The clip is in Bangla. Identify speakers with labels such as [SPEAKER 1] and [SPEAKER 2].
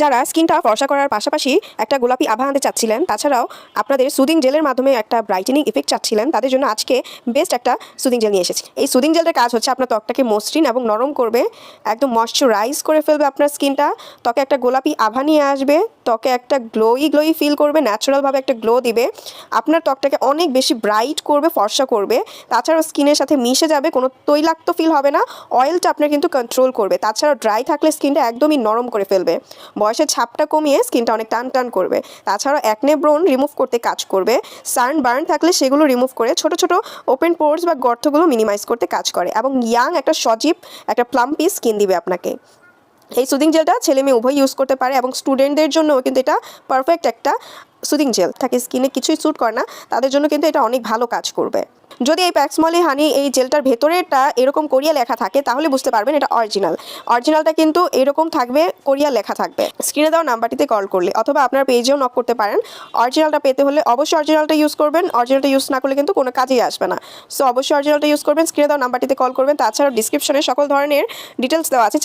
[SPEAKER 1] যারা স্কিনটা ফর্সা করার পাশাপাশি একটা গোলাপি আভা আনতে চাচ্ছিলেন, তাছাড়াও আপনাদের সুদিং জেলের মাধ্যমে একটা ব্রাইটেনিং ইফেক্ট চাচ্ছিলেন, তাদের জন্য আজকে বেস্ট একটা সুদিং জেল নিয়ে এসেছি। এই সুদিং জেলটার কাজ হচ্ছে আপনার ত্বকটাকে মসৃণ এবং নরম করবে, একদম ময়শ্চারাইজ করে ফেলবে আপনার স্কিনটা ত্বকে একটা গোলাপি আভা নিয়ে আসবে ত্বকে একটা গ্লোই গ্লোই ফিল করবে ন্যাচারালভাবে একটা গ্লো দিবে। আপনার ত্বকটাকে অনেক বেশি ব্রাইট করবে, ফর্সা করবে। তাছাড়াও স্কিনের সাথে মিশে যাবে, কোনো তৈলাক্ত ফিল হবে না। অয়েলটা আপনার কিন্তু কন্ট্রোল করবে। তাছাড়াও ড্রাই থাকলে স্কিনটা একদমই নরম করে ফেলবে। বয়সের ছাপটা কমিয়ে স্কিনটা অনেক টান টান করবে। তাছাড়াও অ্যাকনে ব্রোন রিমুভ করতে কাজ করবে। সান বার্ন থাকলে সেগুলো রিমুভ করে ছোট ছোট ওপেন পোর্স বা গর্তগুলো মিনিমাইজ করতে কাজ করে। এবং ইয়াং একটা সজীব, একটা প্লাম্পি স্কিন দিবে আপনাকে। এই সুদিং জেলটা ছেলে মেয়ে উভয় ইউজ করতে পারে এবং স্টুডেন্টদের জন্য কিন্তু এটা পারফেক্ট একটা সুদিং জেল থাকে স্কিনে কিছুই স্যুট করে না, তাদের জন্য কিন্তু এটা অনেক ভালো কাজ করবে। যদি এই প্যাক্সমলি হানি এই জেলটার ভেতরেরটা এরকম কোরিয়া লেখা থাকে, তাহলে বুঝতে পারবেন এটা অরিজিনাল অরিজিনালটা কিন্তু এরকম থাকবে, কোরিয়া লেখা থাকবে। স্ক্রিনে দেওয়া নাম্বারটিতে কল করলে, অথবা আপনার পেজেও নক করতে পারেন। অরিজিনালটা পেতে হলে অবশ্যই অরিজিনালটা ইউজ করবেন অরিজিনালটা ইউজ না করলে কিন্তু কোনো কাজেই আসবে না। সো অবশ্যই অরিজিনালটা ইউজ করবেন স্ক্রিনে দেওয়া নাম্বারটিতে কল করবেন, তাছাড়াও ডিসক্রিপশনে সকল ধরনের ডিটেলস দেওয়া আছে